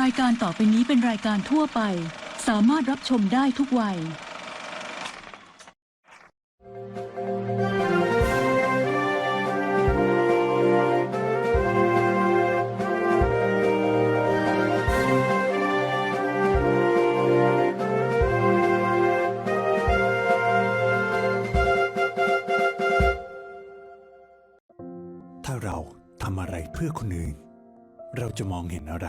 รายการต่อไปนี้เป็นรายการทั่วไป สามารถรับชมได้ทุกวัย ถ้าเราทำอะไรเพื่อคนอื่น เราจะมองเห็นอะไร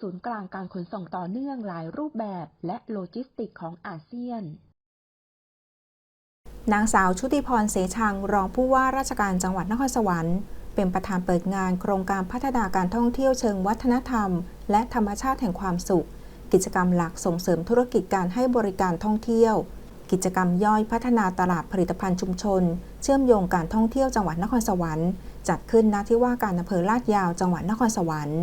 ศูนย์กลางการขนส่งต่อเนื่องหลายรูปแบบและโลจิสติกของอาเซียนนางสาวชุติพรเสชังรองผู้ว่าราชการจังหวัดนครสวรรค์ เป็นประธานเปิดงานโครงการพัฒนาการท่องเที่ยวเชิงวัฒนธรรม และธรรมชาติแห่งความสุข กิจกรรมหลักส่งเสริมธุรกิจการให้บริการท่องเที่ยว กิจกรรมย่อยพัฒนาตลาดผลิตภัณฑ์ชุมชน เชื่อมโยงการท่องเที่ยวจังหวัดนครสวรรค์ จัดขึ้นณที่ว่าการอำเภอลาดยาวจังหวัดนครสวรรค์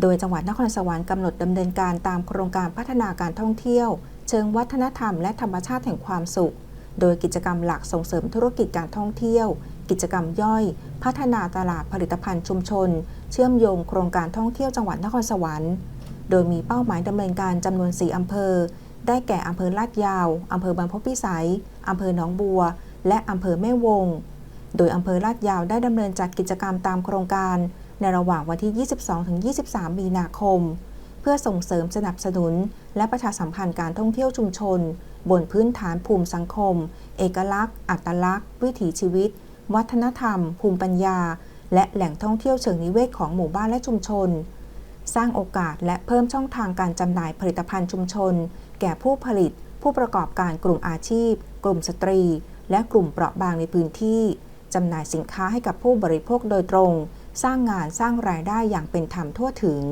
โดยจังหวัดนครสวรรค์กำหนดดำเนินการตามโครงการพัฒนาการท่องเที่ยว เชิงวัฒนธรรมและธรรมชาติแห่งความสุข โดยกิจกรรมหลักส่งเสริมธุรกิจการท่องเที่ยว กิจกรรมย่อย พัฒนาตลาดผลิตภัณฑ์ชุมชน เชื่อมโยงโครงการท่องเที่ยวจังหวัดนครสวรรค์ โดยมีเป้าหมายดำเนินการจำนวน 4 อำเภอ ได้แก่อำเภอลาดยาว อำเภอบางพบพิสัย อำเภอหนองบัว และอำเภอแม่วง โดยอำเภอลาดยาวได้ดำเนินจัดกิจกรรมตามโครงการ ในระหว่างวันที่ 22-23 มีนาคม เพื่อส่งเสริมสนับสนุน และประชาสัมพันธ์การท่องเที่ยวชุมชน บนพื้นฐานภูมิสังคม เอกลักษณ์ อัตลักษณ์ วิถีชีวิต วัฒนธรรม ภูมิปัญญา และแหล่งท่องเที่ยวเชิงนิเวศของหมู่บ้านและชุมชน สร้างโอกาสและเพิ่มช่องทางการจำหน่ายผลิตภัณฑ์ชุมชน แก่ผู้ผลิต ผู้ประกอบการกลุ่มอาชีพ กลุ่มสตรี และกลุ่มเปราะบางในพื้นที่จำหน่ายสินค้าให้กับผู้บริโภคโดยตรง สร้างงานสร้างรายได้อย่างเป็นธรรมทั่วถึง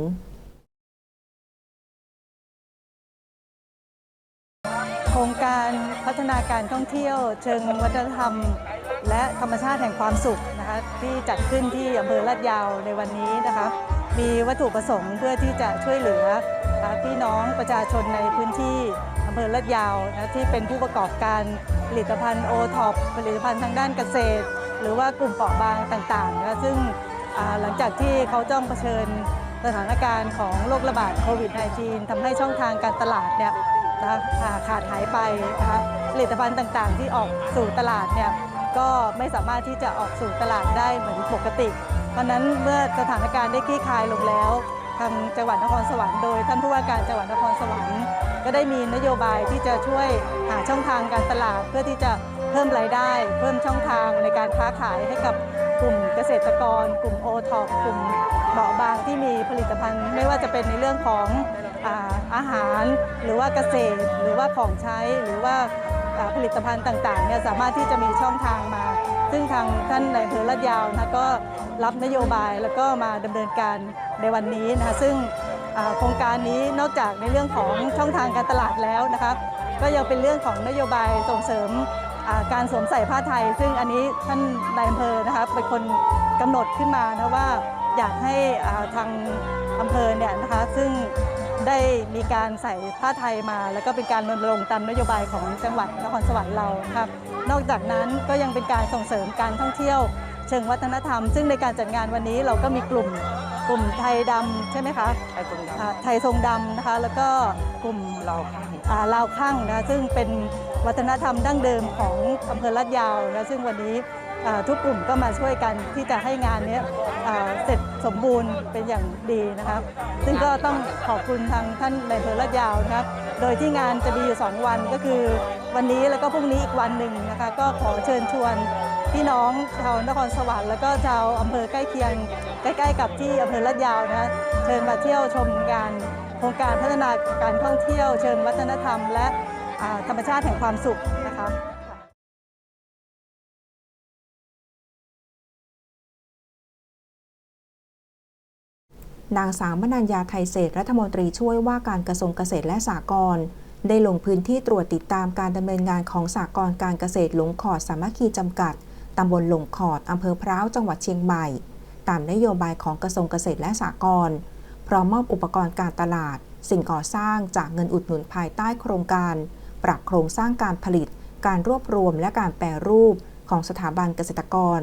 โครงการพัฒนาการท่องเที่ยว เชิงวัฒนธรรม และธรรมชาติแห่งความสุขนะคะที่จัดขึ้นที่อำเภอลาดยาวในวันนี้นะคะมีวัตถุประสงค์เพื่อที่จะช่วยเหลือพี่น้องประชาชนในพื้นที่อำเภอลาดยาวนะที่เป็นผู้ประกอบการผลิตภัณฑ์โอท็อปผลิตภัณฑ์ทางด้านเกษตร หรือว่ากลุ่มเปราะบางต่างๆนะซึ่ง หลังจากที่เขาต้องเผชิญสถานการณ์ของโรคระบาดโควิด -19 ทำให้ช่องทางการตลาดเนี่ยนะคะขาดหายไปนะคะผลิตภัณฑ์ต่างๆ ที่ออกสู่ตลาดเนี่ยก็ไม่สามารถที่จะออกสู่ตลาดได้เหมือนปกติ เพราะนั้นเมื่อสถานการณ์ได้คลี่คลายลงแล้ว ทางจังหวัดนครสวรรค์โดยท่านผู้ว่าการจังหวัดนครสวรรค์ ก็ได้มีนโยบายที่จะช่วยหาช่องทางการตลาด เพื่อที่จะเพิ่มรายได้ เพิ่มช่องทางในการค้าขายให้กับ กลุ่มเกษตรกร กลุ่มโอทอปกลุ่มเบาบางที่มีผลิตภัณฑ์ ไม่ว่าจะเป็นในเรื่องของอาอาหาร หรือว่าเกษตร หรือว่าของใช้หรือว่าาผลิตภัณฑ์ต่างๆเนี่ยสามารถที่จะมีช่องทางมา ซึ่งทางท่านในายอำเภอลาดยาวนะก็รับนโยบายแล้วก็มาดำเนินการในวันนี้นะคะซึ่งโครงการนี้นอกจากในเรื่องของช่องทางการตลาดแล้วนะคะก็ยังเป็นเรื่องของนโยบายส่งเสริม การสวมใส่ผ้าไทย ซึ่งอันนี้ท่านนายอำเภอนะคะเป็นคนกำหนดขึ้นมานะว่าอยากให้อ่าทางอำเภอเนี่ยนะคะซึ่งได้มีการใส่ผ้าไทยมา แล้วก็เป็นการรณรงค์ตามนโยบายของจังหวัดนครสวรรค์เราครับนอกจากนั้นก็ยังเป็นการส่งเสริมการท่องเที่ยวเชิงวัฒนธรรม ซึ่งในการจัดงานวันนี้เราก็มีกลุ่มกลุ่มไทยดำใช่ไหมคะไทยทรงดำไทยทรงดำนะคะ แล้วก็กลุ่มลาวข้าง ลาวข้างนะซึ่งเป็นวัฒนธรรมดั้งเดิมของอำเภอลาดยาวนะซึ่งวันนี้ทุกกลุ่มก็มาช่วยกันที่จะให้งานนี้เสร็จสมบูรณ์เป็นอย่างดีนะครับ ซึ่งก็ต้องขอบคุณทางท่านในอำเภอลาดยาวนะครับ โดยที่งานจะมีอยู่ 2 วันก็คือวันนี้แล้วก็พรุ่งนี้อีกวันหนึ่งนะคะก็ขอเชิญชวนพี่น้องชาวนครสวรรค์แล้วก็ชาวอำเภอใกล้เคียงใกล้ ๆ กับที่อำเภอลาดยาวนะเชิญมาเที่ยวชมงาน โครงการพัฒนาการท่องเที่ยวเชิงวัฒนธรรม และธรรมชาติแห่งความสุขนะคะนางสาวมนัญญาไทยเศรษรัฐมนตรีช่วยว่าการกระทรวงเกษตรและสหกรณ์ได้ลงพื้นที่ตรวจติดตามการดำเนินงานของสหกรณ์การเกษตรหลงขอดสามัคคีจำกัดตำบลหลงขอดอำเภอพร้าวจังหวัดเชียงใหม่ ตามนโยบายของกระทรวงเกษตรและสหกรณ์ พร้อมมอบอุปกรณ์การตลาด สิ่งก่อสร้างจากเงินอุดหนุนภายใต้โครงการ ปรับโครงสร้างการผลิต การรวบรวมและการแปรรูปของสถาบันเกษตรกร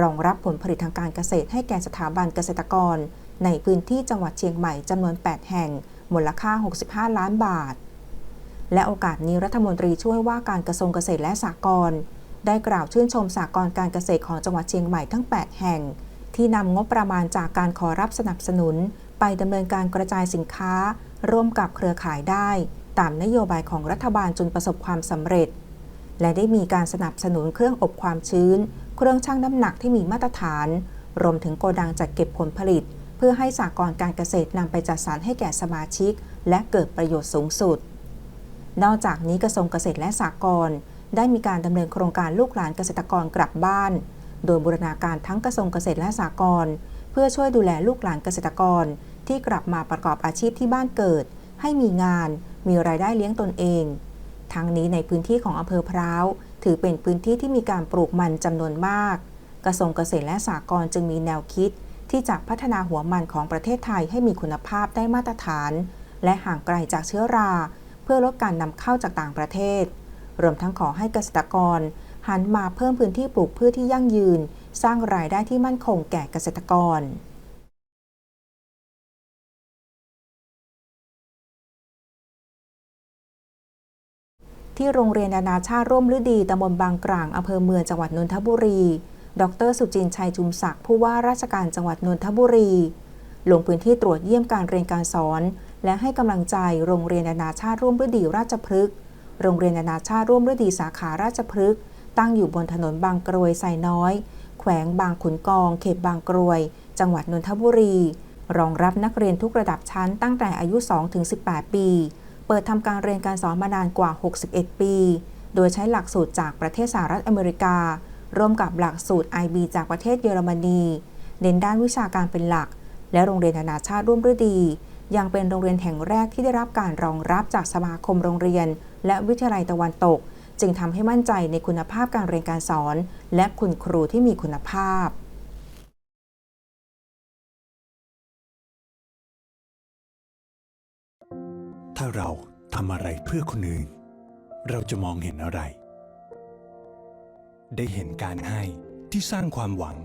รองรับผลผลิตทางการเกษตรให้แก่สถาบันเกษตรกร ในพื้นที่จังหวัดเชียงใหม่จำนวน 8 แห่ง มูลค่า 65 ล้านบาท และโอกาสนี้รัฐมนตรีช่วยว่าการกระทรวงเกษตรและสหกรณ์ได้กล่าวชื่นชมสหกรณ์การเกษตรของจังหวัดเชียงใหม่ทั้ง 8 แห่ง ที่นำงบประมาณจากการขอรับสนับสนุน ไปดำเนินการกระจายสินค้า ร่วมกับเครือข่ายได้ ตามนโยบายของรัฐบาลจนประสบความสำเร็จ และได้มีการสนับสนุนเครื่องอบความชื้น เครื่องชั่งน้ำหนักที่มีมาตรฐาน รวมถึงโกดังจัดเก็บผลผลิต เพื่อให้สากลการเกษตรนำไปจัดสรรให้แก่สมาชิก และเกิดประโยชน์สูงสุด นอกจากนี้กระทรวงเกษตรและสหกรได้มีการดำเนินโครงการลูกหลานเกษตรกรกลับบ้าน โดยบูรณาการทั้งกระทรวงเกษตรและสหกร เพื่อช่วยดูแลลูกหลานเกษตรกร ที่กลับมาประกอบอาชีพที่บ้านเกิด ให้มีงาน มีรายได้เลี้ยงตนเอง ทั้งนี้ในพื้นที่ของอำเภอพร้าวถือเป็นพื้นที่ที่มีการปลูกมันจำนวนมาก กระทรวงเกษตรและสหกรณ์จึงมีแนวคิด ที่จะพัฒนาหัวมันของประเทศไทยให้มีคุณภาพได้มาตรฐาน และห่างไกลจากเชื้อรา เพื่อลดการนำเข้าจากต่างประเทศรวมทั้งขอให้เกษตรกรหันมาเพิ่มพื้นที่ปลูกพืชที่ยั่งยืน สร้างรายได้ที่มั่นคงแก่เกษตรกรที่โรงเรียนนานาชาติร่วมฤดีตำบลบางกลางอำเภอเมืองจังหวัดนนทบุรี ดร สุจินชัยจุมศักดิ์ผู้ว่าราชการจังหวัดนนทบุรี ลงพื้นที่ตรวจเยี่ยมการเรียนการสอน และให้กำลังใจโรงเรียนนานาชาติร่วมฤดีราชพฤกษ์ โรงเรียนนานาชาติร่วมฤดีสาขาราชพฤกษ์ ตั้งอยู่บนถนนบางกรวยไซน้อย แขวงบางขุนกอง เขตบางกรวย จังหวัดนนทบุรี รองรับนักเรียนทุกระดับชั้นตั้งแต่อายุ 2-18 ปี เปิดทำการเรียนการสอนมานานกว่า 61 ปี โดยใช้หลักสูตรจากประเทศสหรัฐอเมริกา ร่วมกับหลักสูตร IB จากประเทศเยอรมนี เน้นด้านวิชาการเป็นหลัก และโรงเรียนนานาชาติร่วมฤดี ยังเป็นโรงเรียนแห่งแรกที่ได้รับการรองรับจากสมาคมโรงเรียน และวิทยาลัยตะวันตก จึงทำให้มั่นใจในคุณภาพการเรียนการสอน และคุณครูที่มีคุณภาพถ้าเราทำอะไรเพื่อคนอื่น เราจะมองเห็นอะไร ได้เห็นการให้ที่สร้างความหวัง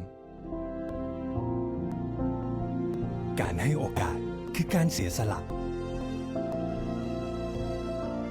การให้โอกาสคือการเสียสละ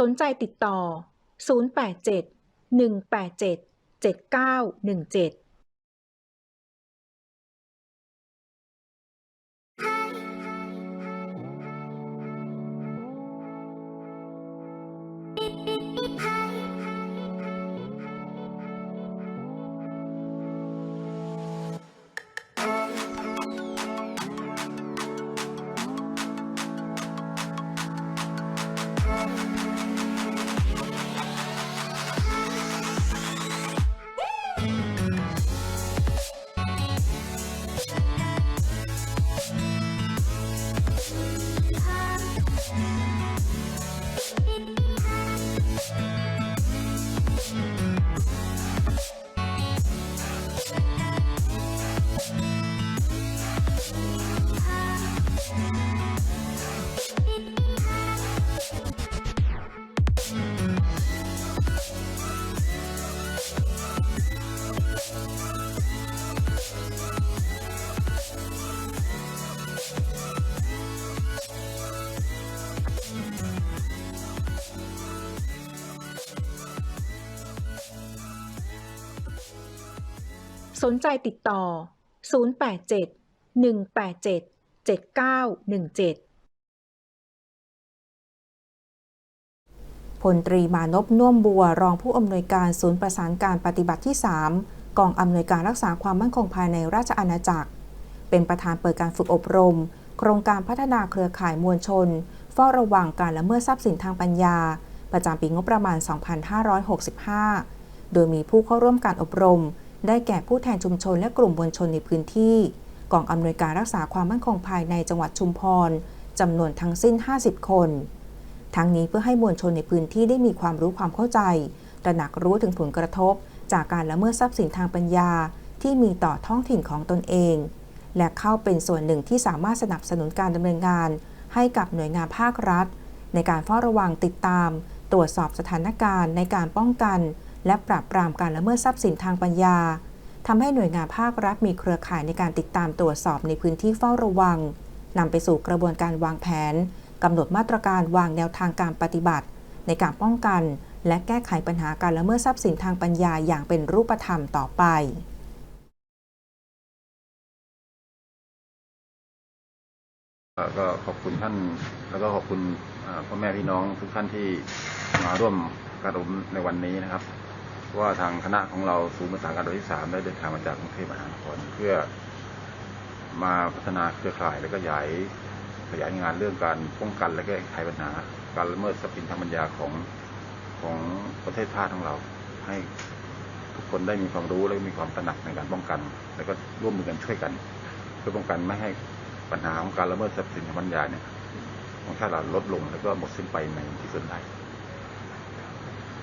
สนใจติดต่อ 087 187 7917 สนใจติดต่อ 087 187 7917 พลตรีมานพน่วมบัวรองผู้อำนวยการศูนย์ประสานการปฏิบัติที่ 3 กองอำนวยการรักษาความมั่นคงภายในราชอาณาจักร เป็นประธานเปิดการฝึกอบรม โครงการพัฒนาเครือข่ายมวลชน เฝ้าระวังการละเมิดทรัพย์สินทางปัญญา ประจำปีงบประมาณ 2565 โดยมีผู้เข้าร่วมการอบรม ได้แก่ผู้แทนชุมชนและกลุ่มมวลชนในพื้นที่กองอำนวยการรักษาความมั่นคงภายในจังหวัดชุมพรจำนวนทั้งสิ้น 50 คน ทั้งนี้เพื่อให้มวลชนในพื้นที่ได้มีความรู้ความเข้าใจ ตระหนักรู้ถึงผลกระทบ จากการละเมิดทรัพย์สินทางปัญญา ที่มีต่อท้องถิ่นของตนเอง และเข้าเป็นส่วนหนึ่งที่สามารถสนับสนุนการดำเนินงาน ให้กับหน่วยงานภาครัฐ ในการเฝ้าระวังติดตาม ตรวจสอบสถานการณ์ในการป้องกัน และปราบปรามการละเมิดทรัพย์สินทางปัญญาทำให้หน่วยงานภาครัฐมีเครือข่ายในการติดตามตรวจสอบในพื้นที่เฝ้าระวังนำไปสู่กระบวนการวางแผนกำหนดมาตรการวางแนวทางการปฏิบัติ ในการป้องกัน และแก้ไขปัญหาการละเมิดทรัพย์สินทางปัญญาอย่างเป็นรูปธรรมต่อไปก็ขอบคุณท่าน แล้วก็ขอบคุณพ่อแม่พี่น้องทุกท่านที่มาร่วมการอบรมในวันนี้นะครับ ว่าทางคณะของเราศูนย์ประสานการระดับที่สามได้เดินทางมาจากกรุงเทพมหานครเพื่อมาพัฒนาเครือข่ายและก็ขยายขยายงานเรื่องการป้องกันและแก้ไขปัญหา การละเมิดทรัพย์สินทางปัญญาของของประเทศชาติของเรา ให้ทุกคนได้มีความรู้และมีความตระหนักในการป้องกัน แล้วก็ร่วมมือกันช่วยกัน เพื่อป้องกันไม่ให้ปัญหาของการละเมิดทรัพย์สินทางปัญญาเนี่ยของชาติเราลดลงแล้วก็หมดสิ้นไปในที่สุดได้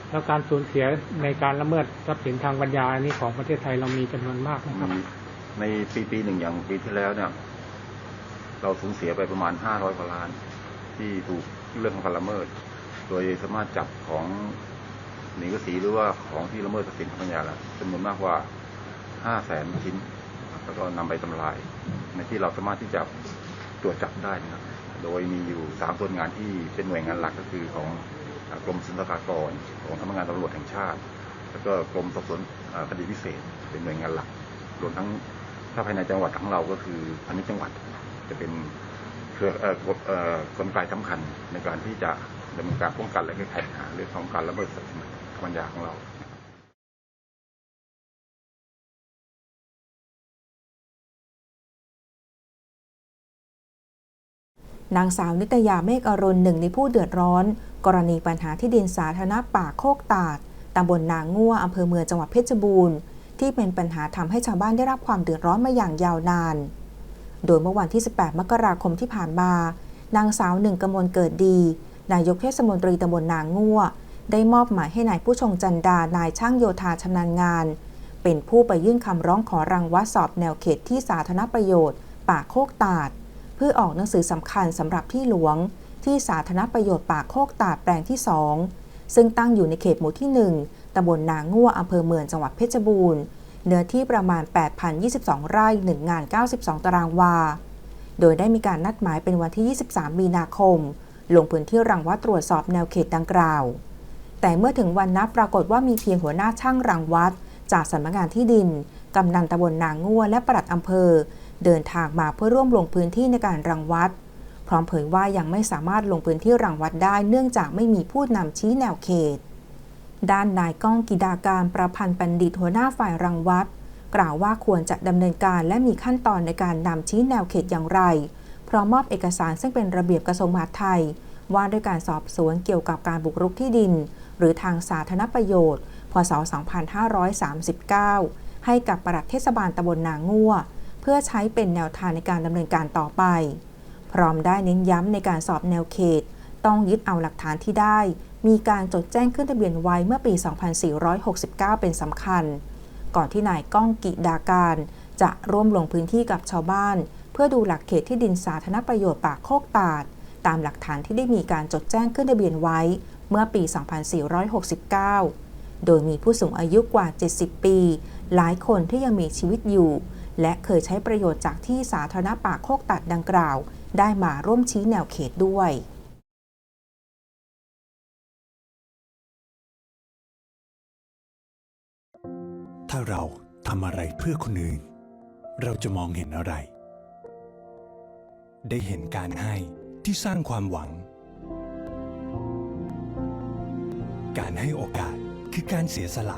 แล้วการสูญเสียในการละเมิดทรัพย์สินทางปัญญาอันนี้ของประเทศไทยเรามีจำนวนมากนะครับ ในปีปีหนึ่งอย่างปีที่แล้วเนี่ยเราสูญเสียไปประมาณห้าร้อยกว่าล้าน ที่ถูกเรื่องของการละเมิด โดยสามารถจับของหนีภาษีหรือว่าของที่ละเมิดทรัพย์สินทางปัญญาแล้วจำนวนมากกว่าห้าแสนชิ้น แล้วก็นำไปทำลาย ในที่เราสามารถที่จะตรวจจับได้นะครับ โดยมีอยู่สามส่วนงานที่เป็นหน่วยงานหลักก็คือของ กรมศุลกากรของสำนักงานตำรวจแห่งชาติ แล้วก็กรมสอบสวนคดีพิเศษ เป็นหน่วยงานหลัก รวมทั้งถ้าภายในจังหวัดของเราก็คืออันนี้จังหวัดจะเป็นเครือเอ่อกฎเอ่อกลไกสำคัญในการที่จะดำเนินการป้องกันและแก้ไขปัญหาเรื่องของการละเมิดทรัพย์สินทางปัญญาของเรา นางสาวนิตยาเมฆอรุณหนึ่งในผู้เดือดร้อน กรณีปัญหาที่ดินสาธารณะป่าโคกตาดตำบลนางง่วอำเภอเมืองจังหวัดเพชรบูรณ์ ที่เป็นปัญหาทำให้ชาวบ้านได้รับความเดือดร้อนมาอย่างยาวนาน โดยเมื่อวันที่ 18 มกราคมที่ผ่านมา นางสาวหนึ่งกมลเกิดดี นายกเทศมนตรีตำบลนางง่วได้มอบหมายให้นายผู้ชงจันดานายช่างโยธาชำนาญงาน เป็นผู้ไปยื่นคำร้องขอรังวัดสอบแนวเขตที่สาธารณประโยชน์ ป่าโคกตาด เพื่อออกหนังสือสำคัญสำหรับที่หลวง ที่สาธารณประโยชน์ป่าโคกตาดแปลงที่ 2 ซึ่งตั้งอยู่ในเขตหมู่ที่ 1ตำบลนางง่วอำเภอเมืองจังหวัดเพชรบูรณ์ เนื้อที่ประมาณ 8,022 ไร่ 1 งาน 92 ตารางวา โดยได้มีการนัดหมายเป็นวันที่ 23 มีนาคม ลงพื้นที่รังวัดตรวจสอบแนวเขตดังกล่าว แต่เมื่อถึงวันนัดปรากฏว่ามีเพียงหัวหน้าช่างรังวัด จากสำนักงานที่ดินกำนันตำบลนางง่วและปลัดอำเภอ เดินทางมาเพื่อร่วมลงพื้นที่ในการรังวัด พร้อมเผยว่ายังไม่สามารถลงพื้นที่รังวัดได้เนื่องจากไม่มีผู้นำชี้แนวเขต ด้านนายก้องกิดาการประพันธ์ปันดิตหัวหน้าฝ่ายรังวัด กล่าวว่าควรจะดำเนินการและมีขั้นตอนในการนำชี้แนวเขตอย่างไร พร้อมมอบเอกสารซึ่งเป็นระเบียบกระทรวงมหาดไทย ว่าด้วยการสอบสวนเกี่ยวกับการบุกรุกที่ดิน หรือทางสาธารณประโยชน์ พศ 2539 ให้กับปลัดเทศบาลตำบลนางง่ว พื่อใช้เป็นแนวทางในการดำเนินการต่อไป พร้อมได้เน้นย้ำในการสอบแนวเขต ต้องยึดเอาหลักฐานที่ได้ มีการจดแจ้งขึ้นทะเบียนไว้เมื่อปี 2469 เป็นสำคัญ ก่อนที่นายก้องกิดาการ จะร่วมลงพื้นที่กับชาวบ้าน เพื่อดูหลักเขตที่ดินสาธารณประโยชน์ป่าโคกตาด ตามหลักฐานที่ได้มีการจดแจ้งขึ้นทะเบียนไว้เมื่อปี 2469 โดยมีผู้สูงอายุกว่า 70 ปี หลายคนที่ยังมีชีวิตอยู่ และเคยใช้ประโยชน์จากที่สาธารณป่าโคกตัดดังกล่าว ได้มาร่วมชี้แนวเขตด้วยถ้าเราทำอะไรเพื่อคนอื่น เราจะมองเห็นอะไร ได้เห็นการให้ที่สร้างความหวัง การให้โอกาสคือการเสียสละ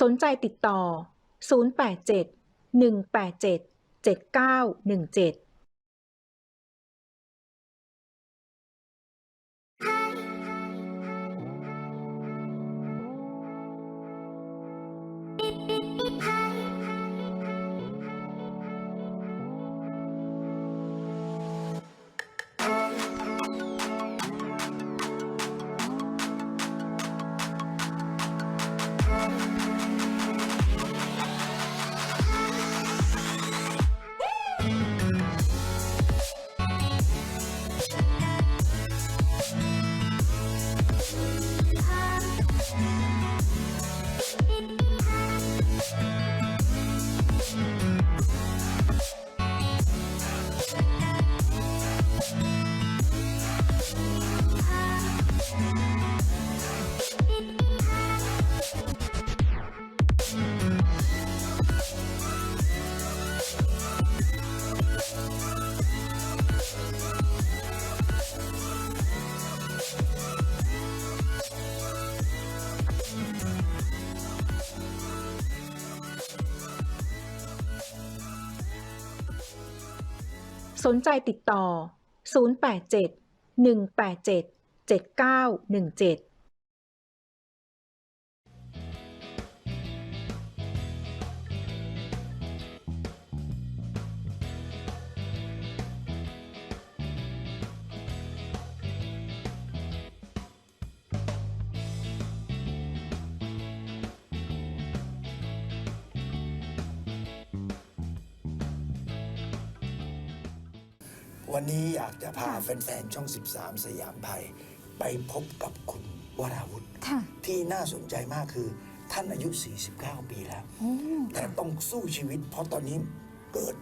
สนใจติดต่อ 087 187 7917 สนใจติดต่อ 087 187 7917 จะพาแฟนๆ ช่อง 13 สยามไทย ไปพบกับคุณวราวุธ ค่ะ ที่น่าสนใจมากคือท่านอายุ 49 ปีแล้ว โอ้ แต่ต้องสู้ชีวิต เพราะตอนนี้เกิด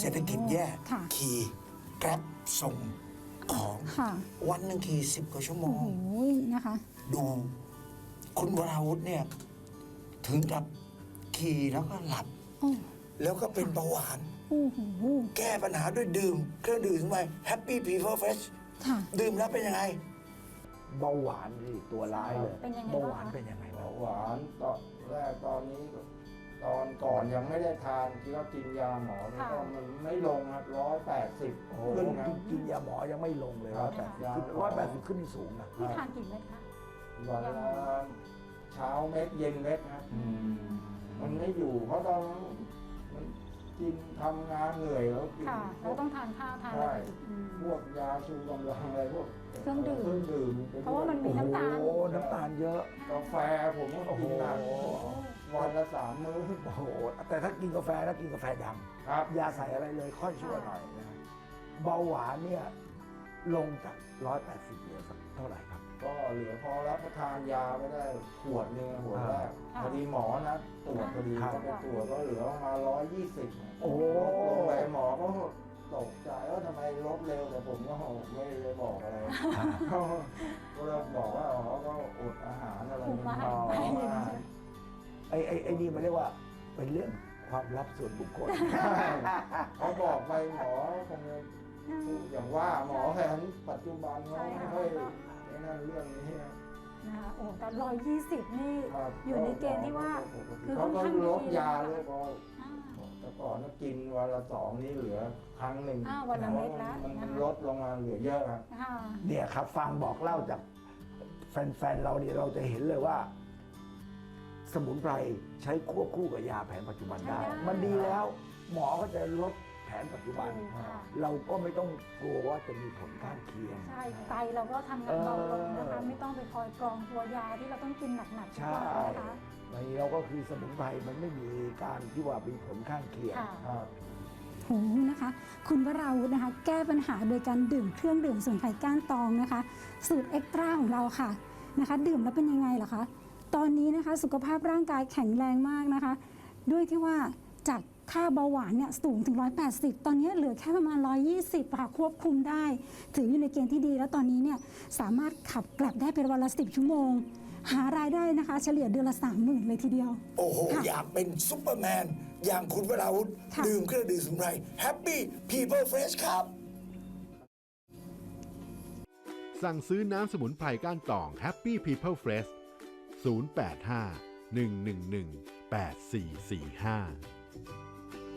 เศรษฐกิจแย่ ค่ะขี่แกร็บส่งของ ค่ะ วันหนึ่งขี่สิบกว่าชั่วโมโอ้งโหนะคะ ดูคุณวราวุธเนี่ย ถึงกับขี่แล้วก็หลับ โอ้ แล้วก็เป็นเบาหวานโอ้โหแก้ปัญหาด้วยดื่ม เครื่องดื่มสมัย Happy People Fresh ค่ะ ดื่มแล้วเป็นยังไง เบาหวานสิตัวร้ายเลยเป็นยังไงเบาบ้างหวานคะเป็นยังไงบ้าเบางหวานตอนแรกตอนนี้ก็ตอนก่อนยังไม่ได้ทานที่ก็กินยาหมอนี่ก็มันไม่ลงครับร้อยแปดสิบโอ้โหขึ้นครับกินกินยาหมอยังไม่ลงเลยครัร้อบยแปดสิบยาขึ้นหมอร้อยแปดสิบขึ้นนี่สูงนะพี่ทานกี่เม็ดคะ วันละเช้าเม็ดเย็นเม็ดครับ มันไม่อยู่เพราะตอนนั้นมัน กินทำงานเหนื่อยแล้วกินค่ะ พเราวก ต้องทานข้าวทานอะใช่ไรอีกอืม พวกยาชูกำลังอะไรพวกเครื่องดื่มเครื่องดื่มเพราะว่ามันมีโอ้น้ำตาลโหน้ำตาลเยอะ กาแฟผมก็กินหนักโอ้โห วันละสามมื้อโอ้โหแต่ถ้ากินกาแฟแล้วกินกาแฟดครับำยาใส่อะไรเลยค่อยชั่วหน่อยนะเบาหวานเนี่ยลงจากร้อยแปดสิบเหลือสักเท่าไหร่ครับ ก็เหลือพอรับประทานยาไม่ได้ขวดหนึงขวดแรกค่ะพอดีหมอนะตรวจพอดีครับก็ไปตรวจก็เหลือประมาณร้อยยี่สิบโอ้ ลงไปหมอก็ตกใจว่าทำไมบเร็วแต่ผมก็ไม่ได้บอกอะไรก็เลยบอกว่าอ๋อก็อดอาหารอะไรคุมอาหารไป คุมอาหาร ไอ้ไอ้ไอ้นี่มันเรียกว่าเป็นเรื่องความลับส่วนบุคคลเขาบอกไปหมอคงจะอย่างว่าหมอแผนปัจจุบันเขาไม่ค่อยไอ้ นั่นเรื่องนี้นะนะคะโอ้แต่ร้อยยี่สิบนี่ครับอยู่ในเกณฑ์ที่ว่า คือเขาค่อนก็ข้างลดดียาเลยพอแต่ก่อนก็กินวันละสองนี่เหลือครั้งหนึ่งอ่าวันละเม็ดละ มันนะมันคะลดลงมาเหลือเยอะครับ ค่ะเนี่ยครับฟังบอกเล่าจากแฟนๆเราเนี่ยเราจะเห็นเลยว่า สมุนไพรใช้ควบคู่กับยาแผนปัจจุบันได้ใช่ได้มันดีแล้ว หมอก็จะลดแผ นปัจจุบันถูกค่ะ เราก็ไม่ต้องกลัวว่าจะมีผลข้างเคียง ใช่ไตเราก็ทำงานเบาลงนะคะเออไม่ต้องไปคอยกรองตัวยาที่เราต้องกินหนักๆทุกใช่วันนะคะ ในเราก็คือสมุนไพรมันไม่มีการที่ว่ามีผลข้างเคียงค่ะครับโหนะคะ คุณวราวุธนะคะ แก้ปัญหาโดยการดื่มเครื่องดื่มสมุนไพรก้านตองนะคะ สูตรเอ็กตร้าของเราค่ะนะคะ ดื่มแล้วเป็นยังไงล่ะคะ ตอนนี้นะคะสุขภาพร่างกายแข็งแรงมากนะคะ ด้วยที่ว่าจาก ค่าเบาหวานเนี่ยสูงถึง 180 ตอนนี้เหลือแค่ประมาณ 120ค่ะควบคุมได้ ถืออยู่ในเกณฑ์ที่ดี แล้วตอนนี้เนี่ยสามารถขับกลับได้เป็นวันละ 10 ชั่วโมง หารายได้นะคะ เฉลี่ยเดือนละ 30,000 เลยทีเดียว โอ้โห ค่ะ อยากเป็นซุปเปอร์แมน อย่างคุณวราวุธค่ะ ดื่มเครื่องดื่มสมุนไพรแฮปปี้พีเพิลเฟสครับ สั่งซื้อน้ำสมุนไพรก้านตอง Happy People Fresh 085 111 8445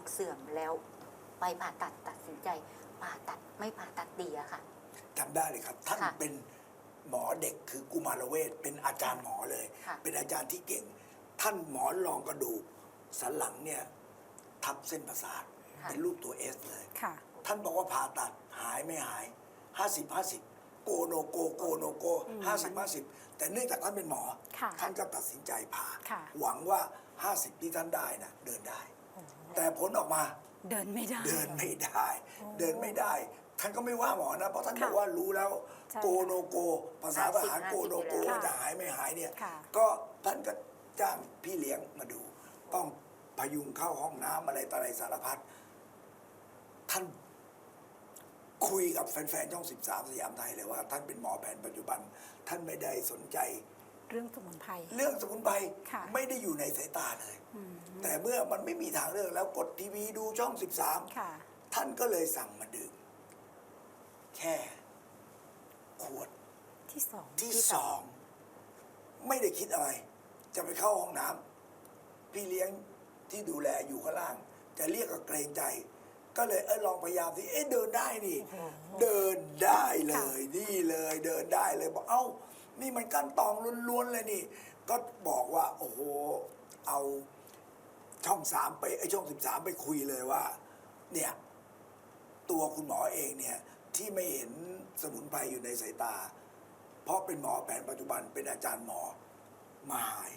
กระดูกเสื่อมแล้วไปผ่าตัดตัดสินใจผ่าตัดไม่ผ่าตัดดีอะค่ะ จำได้เลยครับ ท่านค่ะเป็นหมอเด็กคือกุมารเวชเป็นอาจารย์หมอเลย ค่ะ เป็นอาจารย์ที่เก่ง ท่านหมอนรองกระดูกสันหลังเนี่ยทับเส้นประสาทเป็นรูปตัวเอสเลย ค่ะ ท่านบอกว่าผ่าตัดหายไม่หาย 50 50 โกโนโกโกโนโก50 50 แต่เนื่องจากท่านเป็นหมอ ค่ะท่านก็ตัดสินใจผ่า ค่ะ หวังว่า 50 ที่ท่านได้นะเดินได้ แต่ผลออกมาเดินไม่ได้ เดินไม่ได้ เดินไม่ได้ ท่านก็ไม่ว่าหมอนะ เพราะท่านค่ะบอกว่ารู้แล้วใช่โกโนโก ภาษาทหาร50โกโนโกค่ะว่าจะหายไม่หายเนี่ย ค่ะ ก็ท่านก็จ้างพี่เลี้ยงมาดู ต้องพยุงเข้าห้องน้ำอะไรต่ออะไรสารพัดท่านคุยกับแฟนๆช่อง 13 สยามไทยเลยว่า ท่านเป็นหมอแผนปัจจุบัน ท่านไม่ได้สนใจ เรื่องสมุนไพร เรื่องสมุนไพรค่ะ ไม่ได้อยู่ในสายตาเลย อืมแต่เมื่อมันไม่มีทางเลือกแล้วกดทีวีดูช่อง13ค่ะท่านก็เลยสั่งมาดื่ม แค่ ขวดที่สองที่สอง ไม่ได้คิดอะไร จะไปเข้าห้องน้ำพี่เลี้ยงที่ดูแลอยู่ข้างล่าง จะเรียกก็เกรงใจ ก็เลยเออลองพยายามสิเอ๊ะเดินได้นี่ เดินได้เลย นี่เลย เดินได้เลยบอกเอ้า นี่มันกั้นตองล้วนๆเลยนี่ ก็บอกว่า โอ้โห เอาช่องสามไปไอช่องสิบสามไปคุยเลยว่า เนี่ย ตัวคุณหมอเองเนี่ย ที่ไม่เห็นสมุนไพรอยู่ในสายตา เพราะเป็นหมอแผนปัจจุบันเป็นอาจารย์หมอมาหาย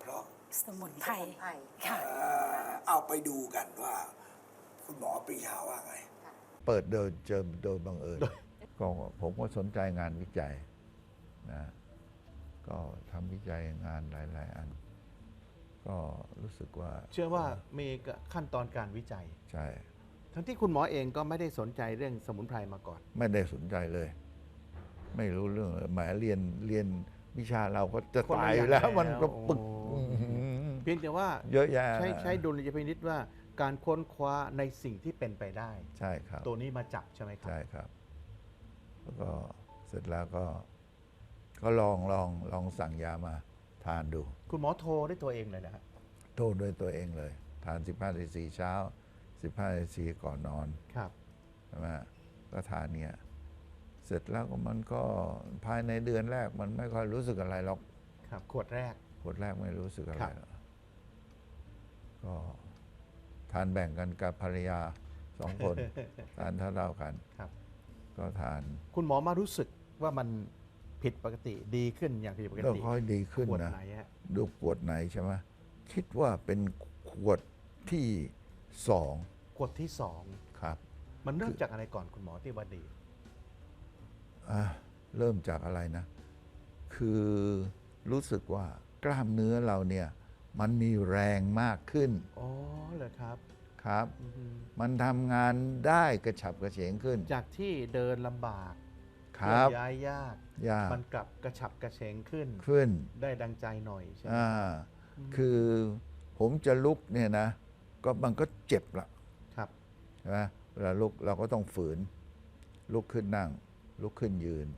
เพราะสมุนไพรสมุนไพรค่ะเอ่อเอาไปดูกันว่า คุณหมอปรีชาว่าไง เปิดโดยเจอโดยบังเอิญก็ผมก็สนใจงานวิจัย นะก็ทำวิจัยงานหลาย ๆ อัน ก็รู้สึกว่าเชื่อว่ามีขั้นตอนการวิจัย ใช่ ทั้งที่คุณหมอเองก็ไม่ได้สนใจเรื่องสมุนไพรมาก่อน ไม่ได้สนใจเลย ไม่รู้เรื่องเลยแหมเรียนเรียนวิชาเราก็จะคนละตายอย่างแล้วแล้วมันก็ปึกโอ้อื้อหือเพียงแต่ว่าเยอะแยะใช้นะใช้ดุลยพินิษว่าการค้นคว้าในสิ่งที่เป็นไปได้ ใช่ครับ ตัวนี้มาจับใช่ไหมครับ ใช่ครับ แล้วก็เสร็จแล้วก็ ก็ลองลองลองสั่งยามาทานดู คุณหมอโทรได้วยตัวเองเลยนะฮะโทษด้วยตัวเองเลย ทาน 15 4เช้า 15นาทีก่อนนอนครับ ใช่ไหมก็ทานเนี่ย เสร็จแล้วก็มันก็ภายในเดือนแรกมันไม่ค่อยรู้สึกอะไรหรอกครับ ขวดแรก ขวดแรกไม่รู้สึกอะไรครับหรอกก็ทานแบ่งกันกับภรรยาสองคน ทานเท่าๆกัน ครับ ก็ทาน คุณหมอมารู้สึกว่ามัน ผิดปกติดีขึ้นอย่างผิดปกก็ติค่อยดีขึ้นขวดนะไหนฮะ ดูขวดไหนใช่ไหมคิดว่าเป็นขวดที่สองขวดที่สองครับมันเริ่มจากอะไรก่อนคุณหมอที่ว่าดี อะเริ่มจากอะไรนะ คือรู้สึกว่ากล้ามเนื้อเราเนี่ยมันมีแรงมากขึ้นอ๋อเหรอครับครับ อือฮึมันทำงานได้กระฉับกระเฉงขึ้น จากที่เดินลำบากครับ เคลื่อนย้ายยาก ยากมันกลับกระฉับกระเฉงขึ้น ขึ้นได้ดังใจหน่อยใช่ไหมอ่าอืมคือผมจะลุกเนี่ยนะ ก็มันก็เจ็บละครับใช่ไหมเวลาลุกเราก็ต้องฝืน ลุกขึ้นนั่ง ลุกขึ้นยืน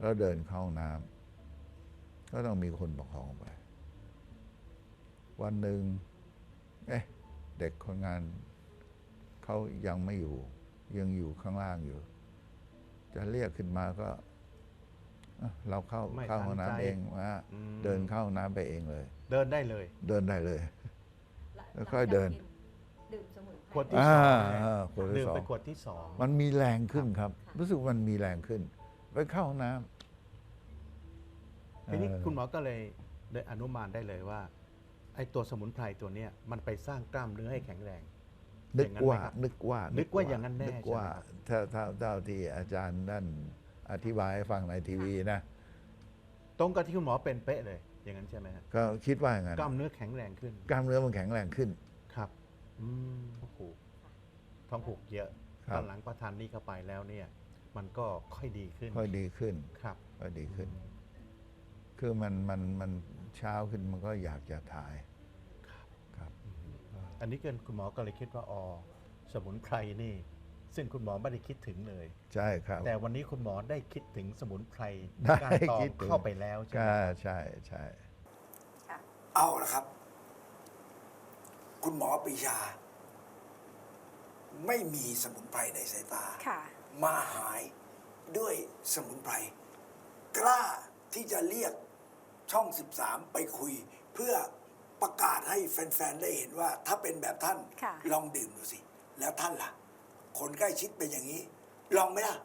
แล้วเดินเข้าห้องน้ำก็ต้องมีคนประคองไป วันหนึ่งเอ๊ะเด็กคนงานเขายังไม่อยู่ ยังอยู่ข้างล่างอยู่ จะเรียกขึ้นมาก็อะเราเข้าไม่เข้าห้องทันใจน้ำเองว่าอืม เดินเข้าห้องน้ำไปเองเลย เดินได้เลย เดินได้เลยแล้วค่อยเดินขวดที่อ่าสองเนี่ยอ่าขวดที่ดื่มสอง เป็นขวดที่สองมันมีแรงขึ้นครับ รู้สึกมันมีแรงขึ้น ไปเข้าห้องน้ำทีนี้เออคุณหมอก็เลยได้อนุมานได้เลยว่าไอ้ตัวสมุนไพรตัวเนี้ยมันไปสร้างกล้ามเนื้อให้แข็งแรง นึกอย่งว่าไหมครับนึกว่านึกว่าอย่างนั้นแน่นึกว่าใช่ไหมครับถ้าถ้าเท่าที่อาจารย์นั่นอธิบายให้ฟังในทีวีนะ ตรงกับที่คุณหมอเป็นเป๊ะเลย อย่างนั้นใช่ไหมฮะก็คิดว่าอย่างนั้นกล้ามเนื้อแข็งแรงขึ้น กล้ามเนื้อมันแข็งแรงขึ้นครับ อืมท้องผูกท้องผูกเยอะครับตอนหลังประทานนี้เข้าไปแล้วเนี่ย มันก็ค่อยดีขึ้น ค่อยดีขึ้นครับค่อยดีขึ้น คือมันมันมันเช้าขึ้นมันก็อยากจะถ่ายครับ อันนี้เกินคุณหมอก็เลยคิดว่าอ๋อสมุนไพรนี่ ซึ่งคุณหมอไม่ได้คิดถึงเลย ใช่ครับ แต่วันนี้คุณหมอได้คิดถึงสมุนไพรได้การตอคิงดถึง เข้าไปแล้วใช่ไหม ใช่ใช่ใช่ เอาละครับ คุณหมอปรีชา ไม่มีสมุนไพรในสายตา ค่ะ มาหายด้วยสมุนไพรกล้าที่จะเรียกช่อง 13 ไปคุยเพื่อ ประกาศให้แฟนๆ ได้เห็นว่า ถ้าเป็นแบบท่านค่ะลองดื่มดูสิ แล้วท่านล่ะ คนใกล้ชิดเป็นอย่างนี้ ลองไหมล่ะ